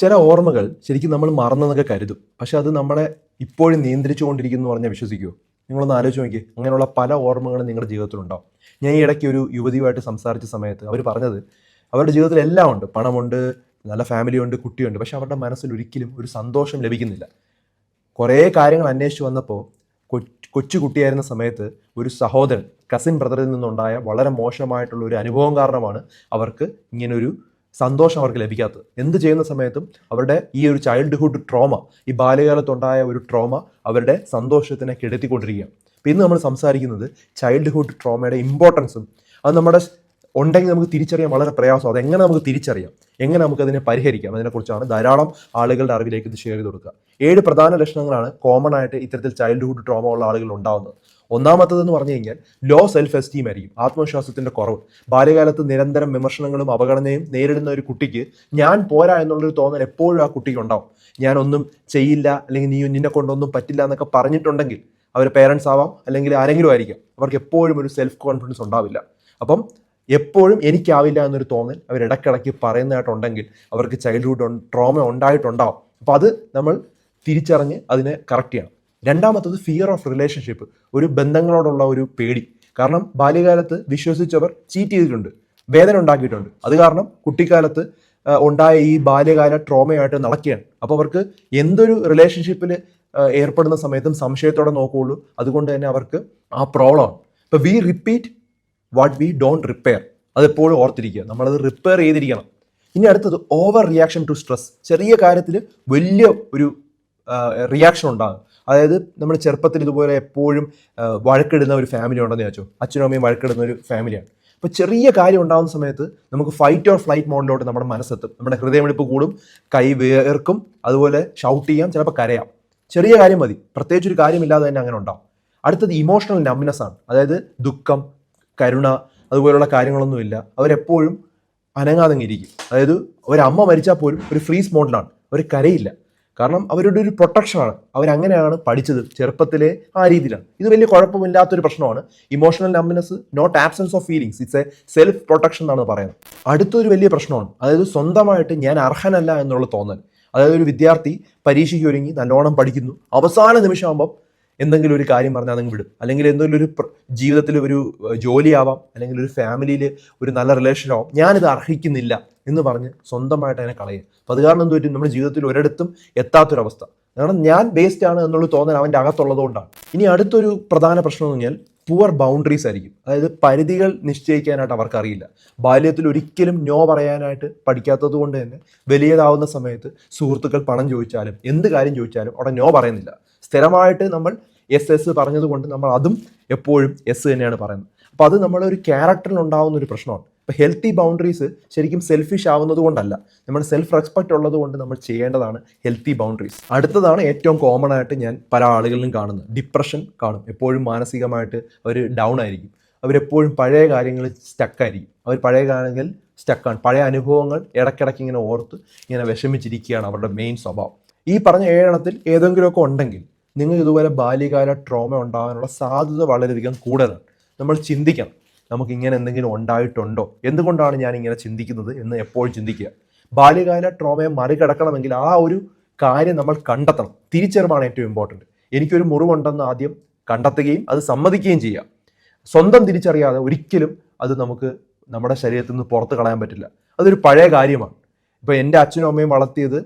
ചില ഓർമ്മകൾ ശരിക്കും നമ്മൾ മറന്നെന്നൊക്കെ കരുതും. പക്ഷെ അത് നമ്മളെ ഇപ്പോഴും നിയന്ത്രിച്ചു കൊണ്ടിരിക്കുന്നു പറഞ്ഞാൽ വിശ്വസിക്കുമോ നിങ്ങളൊന്ന് ആലോചിച്ച് നോക്കി അങ്ങനെയുള്ള പല ഓർമ്മകളും നിങ്ങളുടെ ജീവിതത്തിലുണ്ടാവും. ഞാൻ ഈ ഇടയ്ക്ക് ഒരു യുവതിയുമായിട്ട് സംസാരിച്ച സമയത്ത് അവർ പറഞ്ഞത് അവരുടെ ജീവിതത്തിൽ എല്ലാം ഉണ്ട്. പണമുണ്ട് നല്ല ഫാമിലിയുണ്ട് കുട്ടിയുണ്ട്. പക്ഷെ അവരുടെ മനസ്സിൽ ഒരിക്കലും ഒരു സന്തോഷം ലഭിക്കുന്നില്ല. കുറേ കാര്യങ്ങൾ അന്വേഷിച്ച് വന്നപ്പോൾ കൊച്ചു കുട്ടിയായിരുന്ന സമയത്ത് ഒരു സഹോദരൻ കസിൻ ബ്രദറിൽ നിന്നുണ്ടായ വളരെ മോശമായിട്ടുള്ള ഒരു അനുഭവം കാരണമാണ് അവർക്ക് ഇങ്ങനൊരു സന്തോഷം അവർക്ക് ലഭിക്കാത്തത്. എന്ത് ചെയ്യുന്ന സമയത്തും അവരുടെ ഈ ഒരു ചൈൽഡ്ഹുഡ് ട്രോമ ഈ ബാല്യകാലത്തുണ്ടായ ഒരു ട്രോമ അവരുടെ സന്തോഷത്തിനെ കെടുത്തിക്കൊണ്ടിരിക്കുകയാണ്. അപ്പോൾ ഇന്ന് നമ്മൾ സംസാരിക്കുന്നത് ചൈൽഡ്ഹുഡ് ട്രോമയുടെ ഇമ്പോർട്ടൻസും അത് നമ്മുടെ ഉണ്ടെങ്കിൽ നമുക്ക് തിരിച്ചറിയാൻ വളരെ പ്രയാസം. എങ്ങനെ നമുക്ക് തിരിച്ചറിയാം? എങ്ങനെ നമുക്ക് അതിനെ പരിഹരിക്കാം? അതിനെക്കുറിച്ചാണ് ധാരാളം ആളുകളുടെ അറിവിലേക്ക് ഇത് ഷെയർ ചെയ്ത് കൊടുക്കുക. ഏഴ് പ്രധാന ലക്ഷണങ്ങളാണ് കോമൺ ആയിട്ട് ഇത്തരത്തിൽ ചൈൽഡ്ഹുഡ് ട്രോമ ഉള്ള ആളുകൾ ഉണ്ടാകുന്നത് ഒന്നാമത്തതെന്ന് പറഞ്ഞു കഴിഞ്ഞാൽ ലോ സെൽഫ് എസ്റ്റീം ആയിരിക്കും ആത്മവിശ്വാസത്തിന്റെ കുറവ്. ബാല്യകാലത്ത് നിരന്തരം വിമർശനങ്ങളും അവഗണനയും നേരിടുന്ന ഒരു കുട്ടിക്ക് ഞാൻ പോരാ എന്നുള്ളൊരു തോന്നൽ എപ്പോഴും ആ കുട്ടിക്ക് ഉണ്ടാവും. ഞാൻ ഒന്നും ചെയ്യില്ല അല്ലെങ്കിൽ നീ നിന്നെ കൊണ്ടൊന്നും പറ്റില്ല എന്നൊക്കെ പറഞ്ഞിട്ടുണ്ടെങ്കിൽ അവർ പേരൻസ് ആവാം അല്ലെങ്കിൽ ആരെങ്കിലും ആയിരിക്കാം. അവർക്ക് എപ്പോഴും ഒരു സെൽഫ് കോൺഫിഡൻസ് ഉണ്ടാവില്ല. അപ്പം എപ്പോഴും എനിക്കാവില്ല എന്നൊരു തോന്നൽ അവർ ഇടയ്ക്കിടയ്ക്ക് പറയുന്നതായിട്ടുണ്ടെങ്കിൽ അവർക്ക് ചൈൽഡ്ഹുഡ് ട്രോമ ഉണ്ടായിട്ടുണ്ടാവും. അപ്പോൾ അത് നമ്മൾ തിരിച്ചറിഞ്ഞ് അതിനെ കറക്റ്റ് ചെയ്യണം. രണ്ടാമത്തത് ഫിയർ ഓഫ് റിലേഷൻഷിപ്പ് ഒരു ബന്ധങ്ങളോടുള്ള ഒരു പേടി. കാരണം ബാല്യകാലത്ത് വിശ്വസിച്ചവർ ചീറ്റ് ചെയ്തിട്ടുണ്ട് വേദന ഉണ്ടാക്കിയിട്ടുണ്ട്. അത് കാരണം കുട്ടിക്കാലത്ത് ഉണ്ടായ ഈ ബാല്യകാല ട്രോമയായിട്ട് നടക്കുകയാണ്. അപ്പോൾ അവർക്ക് എന്തൊരു റിലേഷൻഷിപ്പിൽ ഏർപ്പെടുന്ന സമയത്തും സംശയത്തോടെ നോക്കുകയുള്ളൂ. അതുകൊണ്ട് തന്നെ അവർക്ക് ആ പ്രോബ്ലം ഇപ്പോൾ we repeat what we don't repair അതെപ്പോഴും ഓർത്തിരിക്കുക. നമ്മളത് റിപ്പയർ ചെയ്തിരിക്കണം. ഇനി അടുത്തത് ഓവർ റിയാക്ഷൻ ടു സ്ട്രെസ് ചെറിയ കാര്യത്തിൽ വലിയ ഒരു റിയാക്ഷൻ ഉണ്ടാകും. അതായത് നമ്മൾ ചെറുപ്പത്തിൽ ഇതുപോലെ എപ്പോഴും വഴക്കിടുന്ന ഒരു ഫാമിലി ഉണ്ടെന്ന് വെച്ചോ അച്ഛനും അമ്മയും വഴക്കിടുന്ന ഒരു ഫാമിലിയാണ് അപ്പോൾ ചെറിയ കാര്യം ഉണ്ടാകുന്ന സമയത്ത് നമുക്ക് ഫൈറ്റ് ഓർ ഫ്ലൈറ്റ് മോഡിലോട്ട് നമ്മുടെ മനസ്സെത്തും. നമ്മുടെ ഹൃദയമെടുപ്പ് കൂടും കൈ വേർക്കും അതുപോലെ ഷൗട്ട് ചെയ്യാം ചിലപ്പോൾ കരയാം. ചെറിയ കാര്യം മതി. പ്രത്യേകിച്ച് ഒരു കാര്യമില്ലാതെ തന്നെ അങ്ങനെ ഉണ്ടാവും. അടുത്തത് ഇമോഷണൽ നമ്നെസ് ആണ്. അതായത് ദുഃഖം കരുണ അതുപോലുള്ള കാര്യങ്ങളൊന്നുമില്ല അവരെപ്പോഴും അനങ്ങാതെ ഇരിക്കും. അതായത് ഒരമ്മ മരിച്ചാൽ പോലും ഒരു ഫ്രീസ് മോഡിലാണ് അവർ കരയില്ല. കാരണം അവരുടെ ഒരു പ്രൊട്ടക്ഷനാണ് അവരങ്ങനെയാണ് പഠിച്ചത് ചെറുപ്പത്തിലെ ആ രീതിയിലാണ്. ഇത് വലിയ കുഴപ്പമില്ലാത്തൊരു പ്രശ്നമാണ്. Emotional numbness not absence of feelings it's a self protection എന്നാണ് പറയുന്നത്. അടുത്തൊരു വലിയ പ്രശ്നമാണ്. അതായത് സ്വന്തമായിട്ട് ഞാൻ അർഹനല്ല എന്നുള്ള തോന്നൽ. അതായത് ഒരു വിദ്യാർത്ഥി പരീക്ഷയ്ക്ക് ഒരുങ്ങി നല്ലോണം പഠിക്കുന്നു. അവസാന നിമിഷമാകുമ്പം എന്തെങ്കിലും ഒരു കാര്യം പറഞ്ഞാൽ അതങ്ങ് വിടും. അല്ലെങ്കിൽ എന്തെങ്കിലും ഒരു ജീവിതത്തിൽ ഒരു ജോലിയാവാം. അല്ലെങ്കിൽ ഒരു ഫാമിലിയിൽ ഒരു നല്ല റിലേഷൻ ആവാം. ഞാനിത് അർഹിക്കുന്നില്ല എന്ന് പറഞ്ഞ് സ്വന്തമായിട്ട് അതിനെ കളയും. അപ്പോൾ അത് കാരണം എന്ത് പറ്റും? നമ്മുടെ ജീവിതത്തിൽ ഒരിടത്തും എത്താത്തൊരവസ്ഥ. കാരണം ഞാൻ വേസ്റ്റ് ആണ് എന്നുള്ള തോന്നൽ അവന്റെ അകത്തുള്ളത് കൊണ്ടാണ് ഇനി അടുത്തൊരു പ്രധാന പ്രശ്നം എന്ന് പറഞ്ഞാൽ പുവർ ബൗണ്ടറീസ് ആയിരിക്കും. അതായത് പരിധികൾ നിശ്ചയിക്കാനായിട്ട് അവർക്കറിയില്ല. ബാല്യത്തിൽ ഒരിക്കലും നോ പറയാനായിട്ട് പഠിക്കാത്തത് കൊണ്ട് തന്നെ വലിയതാവുന്ന സമയത്ത് സുഹൃത്തുക്കൾ പണം ചോദിച്ചാലും എന്ത് കാര്യം ചോദിച്ചാലും അവിടെ നോ പറയുന്നില്ല. സ്ഥിരമായിട്ട് നമ്മൾ എസ് എസ് പറഞ്ഞതുകൊണ്ട് നമ്മൾ അതും എപ്പോഴും എസ് തന്നെയാണ് പറയുന്നത്. അപ്പോൾ അത് നമ്മളൊരു ക്യാരക്ടറിൽ ഉണ്ടാകുന്ന ഒരു പ്രശ്നമാണ്. ഇപ്പോൾ ഹെൽത്തി ബൗണ്ടറീസ് ശരിക്കും സെൽഫിഷ് ആവുന്നത് കൊണ്ടല്ല. നമ്മൾ സെൽഫ് റെസ്പെക്റ്റ് ഉള്ളത് കൊണ്ട് നമ്മൾ ചെയ്യേണ്ടതാണ് ഹെൽത്തി ബൗണ്ടറീസ് അടുത്തതാണ് ഏറ്റവും കോമൺ ആയിട്ട് ഞാൻ പല ആളുകളിലും കാണുന്നത്. ഡിപ്രഷൻ കാണും. എപ്പോഴും മാനസികമായിട്ട് അവർ ഡൗൺ ആയിരിക്കും. അവരെപ്പോഴും പഴയ കാര്യങ്ങളിൽ സ്റ്റക്കായിരിക്കും അവർ പഴയ കാര്യങ്ങളിൽ സ്റ്റക്കാണ് പഴയ അനുഭവങ്ങൾ ഇടയ്ക്കിടയ്ക്ക് ഇങ്ങനെ ഓർത്ത് ഇങ്ങനെ വിഷമിച്ചിരിക്കുകയാണ് അവരുടെ മെയിൻ സ്വഭാവം. ഈ പറഞ്ഞ ഏഴെണ്ണത്തിൽ ഏതെങ്കിലുമൊക്കെ ഉണ്ടെങ്കിൽ നിങ്ങൾ ഇതുപോലെ ബാല്യകാല ട്രോമ ഉണ്ടാകാനുള്ള സാധ്യത വളരെയധികം കൂടുതലാണ്. നമ്മൾ ചിന്തിക്കണം. നമുക്ക് ഇങ്ങനെ എന്തെങ്കിലും ഉണ്ടായിട്ടുണ്ടോ? എന്തുകൊണ്ടാണ് ഞാൻ ഇങ്ങനെ ചിന്തിക്കുന്നത് എന്ന് എപ്പോഴും ചിന്തിക്കുക. ബാല്യകാല ട്രോമയെ മറികടക്കണമെങ്കിൽ ആ ഒരു കാര്യം നമ്മൾ കണ്ടെത്തണം. തിരിച്ചറിവാണ് ഏറ്റവും ഇമ്പോർട്ടന്റ് എനിക്കൊരു മുറിവുണ്ടെന്ന് ആദ്യം കണ്ടെത്തുകയും അത് സമ്മതിക്കുകയും ചെയ്യുക സ്വന്തം തിരിച്ചറിയാതെ ഒരിക്കലും അത് നമുക്ക് നമ്മുടെ ശരീരത്തിൽ നിന്ന് പുറത്ത് കളയാൻ പറ്റില്ല. അതൊരു പഴയ കാര്യമാണ്. ഇപ്പോൾ എന്റെ അച്ഛനും അമ്മയും വളർത്തിയത്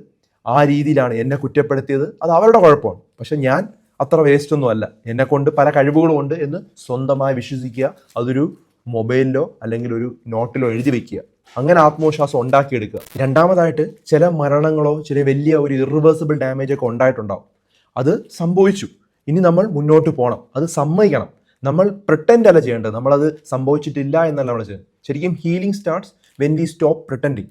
ആ രീതിയിലാണ് എന്നെ കുറ്റപ്പെടുത്തിയത്. അത് അവരുടെ കുഴപ്പമാണ്. പക്ഷെ ഞാൻ അത്ര വേസ്റ്റ് ഒന്നും അല്ല. എന്നെ കൊണ്ട് പല കഴിവുകളും ഉണ്ട് എന്ന് സ്വന്തമായി വിശ്വസിക്കുക അതൊരു മൊബൈലിലോ അല്ലെങ്കിൽ ഒരു നോട്ടിലോ എഴുതി വെക്കുക. അങ്ങനെ ആത്മവിശ്വാസം ഉണ്ടാക്കിയെടുക്കുക. രണ്ടാമതായിട്ട് ചില മരണങ്ങളോ ചില വലിയ ഒരു ഇറിവേഴ്സിബിൾ ഡാമേജ് ഒക്കെ ഉണ്ടായിട്ടുണ്ടാവും. അത് സംഭവിച്ചു. ഇനി നമ്മൾ മുന്നോട്ട് പോകണം. അത് സമ്മതിക്കണം. നമ്മൾ പ്രിട്ടൻഡ് അല്ല ചെയ്യേണ്ടത്. നമ്മളത് സംഭവിച്ചിട്ടില്ല എന്നല്ല നമ്മൾ ചെയ്യുന്നത് ശരിക്കും healing starts when we stop pretending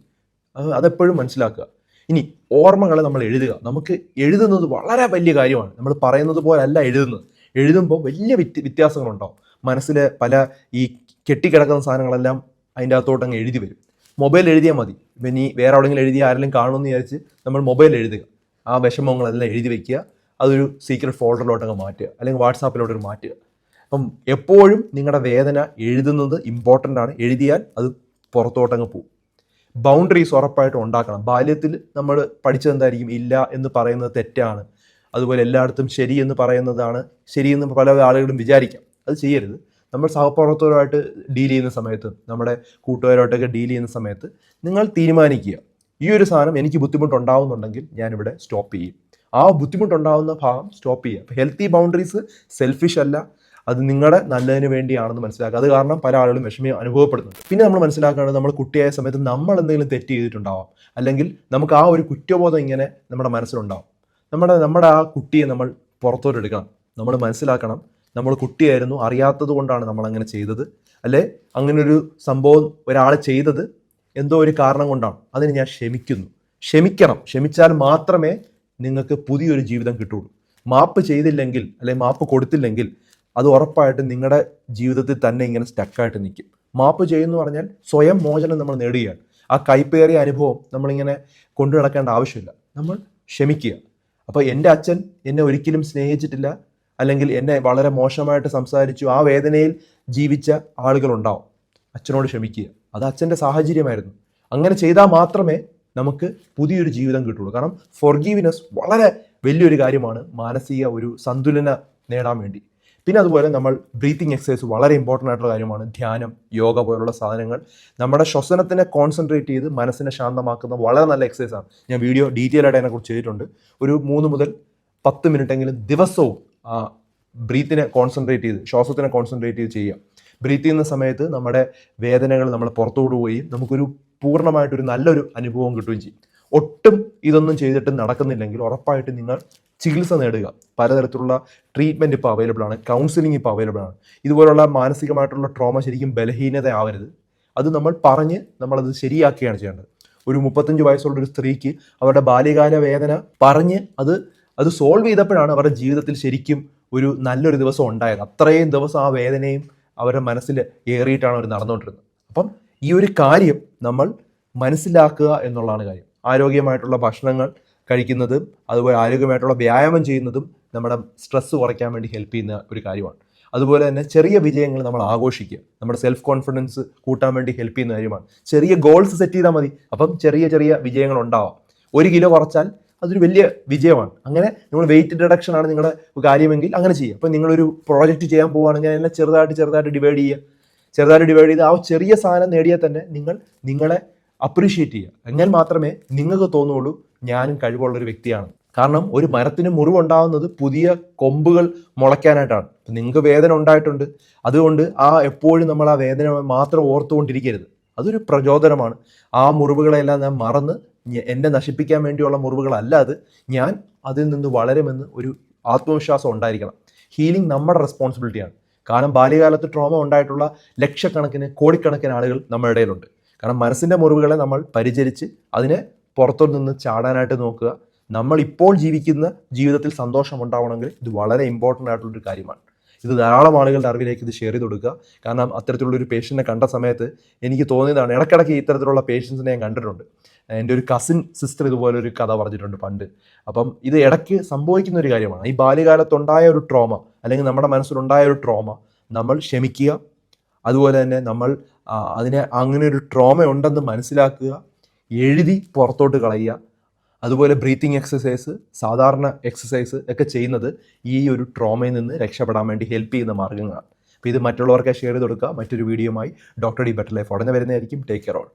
അതെപ്പോഴും മനസ്സിലാക്കുക. ഇനി ഓർമ്മകളെ നമ്മൾ എഴുതുക. നമുക്ക് എഴുതുന്നത് വളരെ വലിയ കാര്യമാണ്. നമ്മൾ പറയുന്നത് പോലല്ല എഴുതുന്നത്. എഴുതുമ്പോൾ വലിയ വ്യത്യ വ്യത്യാസങ്ങളുണ്ടാവും. മനസ്സിലെ പല ഈ കെട്ടിക്കിടക്കുന്ന സാധനങ്ങളെല്ലാം അതിന്റെ അകത്തോട്ട് അങ്ങ് എഴുതി വരും. മൊബൈൽ എഴുതിയാൽ മതി. ഇനി വേറെ എവിടെയെങ്കിലും എഴുതി ആരെങ്കിലും കാണുമെന്ന് വിചാരിച്ച് നമ്മൾ മൊബൈൽ എഴുതുക. ആ വിഷമങ്ങളെല്ലാം എഴുതി വെക്കുക അതൊരു സീക്രട്ട് ഫോൾഡറിലോട്ട് അങ്ങ് മാറ്റുക. അല്ലെങ്കിൽ വാട്സാപ്പിലോട്ട് മാറ്റുക. അപ്പം എപ്പോഴും നിങ്ങളുടെ വേദന എഴുതുന്നത് ഇമ്പോർട്ടന്റ് ആണ്. എഴുതിയാൽ അത് പുറത്തോട്ടങ്ങ് പോകും. ബൗണ്ടറീസ് ഉറപ്പായിട്ടും ഉണ്ടാക്കണം. ബാല്യത്തിൽ നമ്മൾ പഠിച്ചത് എന്തായിരിക്കും ഇല്ല എന്ന് പറയുന്നത് തെറ്റാണ്. അതുപോലെ എല്ലായിടത്തും ശരി എന്ന് പറയുന്നതാണ് ശരിയെന്ന് പല ആളുകളും വിചാരിക്കാം. അത് ചെയ്യരുത്. നമ്മൾ സഹപ്രവർത്തകരുമായിട്ട് ഡീൽ ചെയ്യുന്ന സമയത്ത് നമ്മുടെ കൂട്ടുകാരുമായിട്ടൊക്കെ ഡീൽ ചെയ്യുന്ന സമയത്ത് നിങ്ങൾ തീരുമാനിക്കുക. ഈ ഒരു സാധനം എനിക്ക് ബുദ്ധിമുട്ടുണ്ടാവുന്നുണ്ടെങ്കിൽ ഞാനിവിടെ സ്റ്റോപ്പ് ചെയ്യും. ആ ബുദ്ധിമുട്ടുണ്ടാവുന്ന ഭാഗം സ്റ്റോപ്പ് ചെയ്യുക. ഹെൽത്തി ബൗണ്ടറീസ് സെൽഫിഷ് അല്ല. അത് നിങ്ങളുടെ നല്ലതിന് വേണ്ടിയാണെന്ന് മനസ്സിലാക്കുക. അത് കാരണം പല ആളുകളും വിഷമം അനുഭവപ്പെടുന്നുണ്ട്. പിന്നെ നമ്മൾ മനസ്സിലാക്കേണ്ടത് നമ്മൾ കുട്ടിയായ സമയത്ത് നമ്മൾ എന്തെങ്കിലും തെറ്റ് ചെയ്തിട്ടുണ്ടാവാം. അല്ലെങ്കിൽ നമുക്ക് ആ ഒരു കുറ്റബോധം ഇങ്ങനെ നമ്മുടെ മനസ്സിലുണ്ടാവും. നമ്മുടെ നമ്മുടെ ആ കുട്ടിയെ നമ്മൾ പുറത്തോട്ട് എടുക്കണം. നമ്മൾ മനസ്സിലാക്കണം നമ്മൾ കുട്ടിയായിരുന്നു അറിയാത്തത് കൊണ്ടാണ് നമ്മൾ അങ്ങനെ ചെയ്തത്. അല്ലെ? അങ്ങനെ ഒരു സംഭവം ഒരാൾ ചെയ്തത് എന്തോ ഒരു കാരണം കൊണ്ടാണ്. അതിന് ഞാൻ ക്ഷമിക്കുന്നു. ക്ഷമിക്കണം. ക്ഷമിച്ചാൽ മാത്രമേ നിങ്ങൾക്ക് പുതിയൊരു ജീവിതം കിട്ടുള്ളൂ. മാപ്പ് ചെയ്തില്ലെങ്കിൽ അല്ലെങ്കിൽ മാപ്പ് കൊടുത്തില്ലെങ്കിൽ അത് ഉറപ്പായിട്ടും നിങ്ങളുടെ ജീവിതത്തിൽ തന്നെ ഇങ്ങനെ സ്റ്റക്കായിട്ട് നിൽക്കും മാപ്പ് ചെയ്യുന്നു പറഞ്ഞാൽ സ്വയം മോചനം നമ്മൾ നേടുകയാണ് ആ കൈപ്പേറിയ അനുഭവം നമ്മളിങ്ങനെ കൊണ്ടു നടക്കേണ്ട ആവശ്യമില്ല. നമ്മൾ ക്ഷമിക്കുക. അപ്പോൾ എന്റെ അച്ഛൻ എന്നെ ഒരിക്കലും സ്നേഹിച്ചിട്ടില്ല. അല്ലെങ്കിൽ എന്നെ വളരെ മോശമായിട്ട് സംസാരിച്ചു. ആ വേദനയിൽ ജീവിച്ച ആളുകളുണ്ടാവും. അച്ഛനോട് ക്ഷമിക്കുക. അത് അച്ഛന്റെ സാഹചര്യമായിരുന്നു. അങ്ങനെ ചെയ്താൽ മാത്രമേ നമുക്ക് പുതിയൊരു ജീവിതം കിട്ടുള്ളൂ. കാരണം ഫോർഗീവിനെസ് വളരെ വലിയൊരു കാര്യമാണ്. മാനസിക ഒരു സന്തുലന നേടാൻ വേണ്ടി. പിന്നെ അതുപോലെ നമ്മൾ ബ്രീത്തിങ് എക്സസൈസ് വളരെ ഇമ്പോർട്ടന്റ് ആയിട്ടുള്ള കാര്യമാണ്. ധ്യാനം യോഗ പോലുള്ള സാധനങ്ങൾ നമ്മുടെ ശ്വസനത്തിനെ കോൺസെൻട്രേറ്റ് ചെയ്ത് മനസ്സിനെ ശാന്തമാക്കുന്ന വളരെ നല്ല എക്സസൈസ് ആണ്. ഞാൻ വീഡിയോ ഡീറ്റെയിൽ ആയിട്ട് അതിനെക്കുറിച്ച് ചെയ്തിട്ടുണ്ട്. ഒരു മൂന്ന് മുതൽ പത്ത് മിനിറ്റെങ്കിലും ദിവസവും ആ ബ്രീത്തിനെ കോൺസെൻട്രേറ്റ് ചെയ്ത് ശ്വാസത്തിനെ കോൺസെൻട്രേറ്റ് ചെയ്ത് ചെയ്യുക. ബ്രീത്ത് ചെയ്യുന്ന സമയത്ത് നമ്മുടെ വേദനകൾ നമ്മൾ പുറത്തോട്ട് പോയി നമുക്കൊരു പൂർണമായിട്ടൊരു നല്ലൊരു അനുഭവം കിട്ടുകയും ചെയ്യും. ഒട്ടും ഇതൊന്നും ചെയ്തിട്ട് നടക്കുന്നില്ലെങ്കിൽ ഉറപ്പായിട്ട് നിങ്ങൾ ചികിത്സ നേടുക. പലതരത്തിലുള്ള ട്രീറ്റ്മെന്റ് ഇപ്പോൾ അവൈലബിൾ ആണ്. കൗൺസിലിംഗ് ഇപ്പോൾ അവൈലബിൾ ആണ്. ഇതുപോലുള്ള മാനസികമായിട്ടുള്ള ട്രോമ ശരിക്കും ബലഹീനത ആവരുത് അത് നമ്മൾ പറഞ്ഞ് നമ്മളത് ശരിയാക്കുകയാണ് ചെയ്യേണ്ടത്. ഒരു മുപ്പത്തഞ്ച് വയസ്സുള്ള ഒരു സ്ത്രീക്ക് അവരുടെ ബാല്യകാല വേദന പറഞ്ഞ് അത് അത് സോൾവ് ചെയ്തപ്പോഴാണ് അവരുടെ ജീവിതത്തിൽ ശരിക്കും ഒരു നല്ലൊരു ദിവസം ഉണ്ടായത്. അത്രയും ദിവസം ആ വേദനയും അവരുടെ മനസ്സിൽ ഏറിയിട്ടാണ് അവർ നടന്നുകൊണ്ടിരുന്നത്. അപ്പം ഈ ഒരു കാര്യം നമ്മൾ മനസ്സിലാക്കുക എന്നുള്ളതാണ് കാര്യം. ആരോഗ്യമായിട്ടുള്ള ഭക്ഷണങ്ങൾ കഴിക്കുന്നതും അതുപോലെ ആരോഗ്യമായിട്ടുള്ള വ്യായാമം ചെയ്യുന്നതും നമ്മുടെ സ്ട്രെസ്സ് കുറയ്ക്കാൻ വേണ്ടി ഹെൽപ്പ് ചെയ്യുന്ന ഒരു കാര്യമാണ്. അതുപോലെ തന്നെ ചെറിയ വിജയങ്ങൾ നമ്മൾ ആഘോഷിക്കുക. നമ്മുടെ സെൽഫ് കോൺഫിഡൻസ് കൂട്ടാൻ വേണ്ടി ഹെൽപ്പ് ചെയ്യുന്ന കാര്യമാണ്. ചെറിയ ഗോൾസ് സെറ്റ് ചെയ്താൽ മതി. അപ്പം ചെറിയ ചെറിയ വിജയങ്ങൾ ഉണ്ടാവാം. ഒരു കിലോ കുറച്ചാൽ അതൊരു വലിയ വിജയമാണ്. അങ്ങനെ നിങ്ങൾ വെയിറ്റ് റിഡക്ഷൻ ആണ് നിങ്ങളുടെ കാര്യമെങ്കിൽ അങ്ങനെ ചെയ്യുക. അപ്പം നിങ്ങളൊരു പ്രോജക്റ്റ് ചെയ്യാൻ പോവുകയാണെങ്കിൽ അതിനെ ചെറുതായിട്ട് ചെറുതായിട്ട് ഡിവൈഡ് ചെയ്യുക. ചെറുതായിട്ട് ഡിവൈഡ് ചെയ്ത് ആ ചെറിയ സാധനം നേടിയാൽ തന്നെ നിങ്ങൾ നിങ്ങളെ അപ്രീഷിയേറ്റ് ചെയ്യുക. എന്നാൽ മാത്രമേ നിങ്ങൾക്ക് തോന്നുള്ളൂ ഞാനും കഴിവുള്ള ഒരു വ്യക്തിയാണ്. കാരണം ഒരു മരത്തിന് മുറിവുണ്ടാവുന്നത് പുതിയ കൊമ്പുകൾ മുളയ്ക്കാനായിട്ടാണ്. നിങ്ങൾക്ക് വേദന ഉണ്ടായിട്ടുണ്ട്. അതുകൊണ്ട് ആ എപ്പോഴും നമ്മൾ ആ വേദന മാത്രം ഓർത്തുകൊണ്ടിരിക്കരുത്. അതൊരു പ്രചോദനമാണ്. ആ മുറിവുകളെല്ലാം ഞാൻ മറന്ന് എന്നെ നശിപ്പിക്കാൻ വേണ്ടിയുള്ള മുറിവുകളല്ല അത്. ഞാൻ അതിൽ നിന്ന് വളരുമെന്ന് ഒരു ആത്മവിശ്വാസം ഉണ്ടായിരിക്കണം. ഹീലിംഗ് നമ്മുടെ റെസ്പോൺസിബിലിറ്റിയാണ്. കാരണം ബാല്യകാലത്ത് ട്രോമ ഉണ്ടായിട്ടുള്ള ലക്ഷക്കണക്കിന് കോടിക്കണക്കിന് ആളുകൾ നമ്മുടെ ഇടയിലുണ്ട്. കാരണം മനസ്സിന്റെ മുറിവുകളെ നമ്മൾ പരിചരിച്ച് അതിനെ പുറത്തോട്ട് നിന്ന് ചാടാനായിട്ട് നോക്കുക. നമ്മൾ ഇപ്പോൾ ജീവിക്കുന്ന ജീവിതത്തിൽ സന്തോഷം ഉണ്ടാവണമെങ്കിൽ ഇത് വളരെ ഇമ്പോർട്ടന്റ് ആയിട്ടുള്ളൊരു കാര്യമാണ്. ഇത് ധാരാളം ആളുകളുടെ അറിവിലേക്ക് ഇത് ഷെയർ ചെയ്ത് കൊടുക്കുക. കാരണം അത്തരത്തിലുള്ളൊരു പേഷ്യന്റിനെ കണ്ട സമയത്ത് എനിക്ക് തോന്നിയതാണ് ഇടയ്ക്കിടയ്ക്ക് ഇത്തരത്തിലുള്ള പേഷ്യൻസിനെ ഞാൻ കണ്ടിട്ടുണ്ട്. എന്റെ ഒരു കസിൻ സിസ്റ്റർ ഇതുപോലെ ഒരു കഥ പറഞ്ഞിട്ടുണ്ട് പണ്ട്. അപ്പം ഇത് ഇടയ്ക്ക് സംഭവിക്കുന്ന ഒരു കാര്യമാണ്. ഈ ബാല്യകാലത്തുണ്ടായ ഒരു ട്രോമ അല്ലെങ്കിൽ നമ്മുടെ മനസ്സിലുണ്ടായ ഒരു ട്രോമ നമ്മൾ ക്ഷമിക്കുക. അതുപോലെ തന്നെ നമ്മൾ അതിനെ അങ്ങനെ ഒരു ട്രോമ ഉണ്ടെന്ന് മനസ്സിലാക്കുക. എഴുതി പുറത്തോട്ട് കളയുക. അതുപോലെ ബ്രീത്തിങ് എക്സസൈസ് സാധാരണ എക്സസൈസ് ഒക്കെ ചെയ്യുന്നത് ഈ ഒരു ട്രോമയിൽ നിന്ന് രക്ഷപ്പെടാൻ വേണ്ടി ഹെൽപ്പ് ചെയ്യുന്ന മാർഗങ്ങളാണ്. അപ്പോൾ ഇത് മറ്റുള്ളവർക്ക് ഷെയർ ചെയ്ത് കൊടുക്കുക. മറ്റൊരു വീഡിയോയുമായി ഡോക്ടർ ഡി ബെറ്റർ ലൈഫ് ഉടനെ വരുന്നതായിരിക്കും. Take care all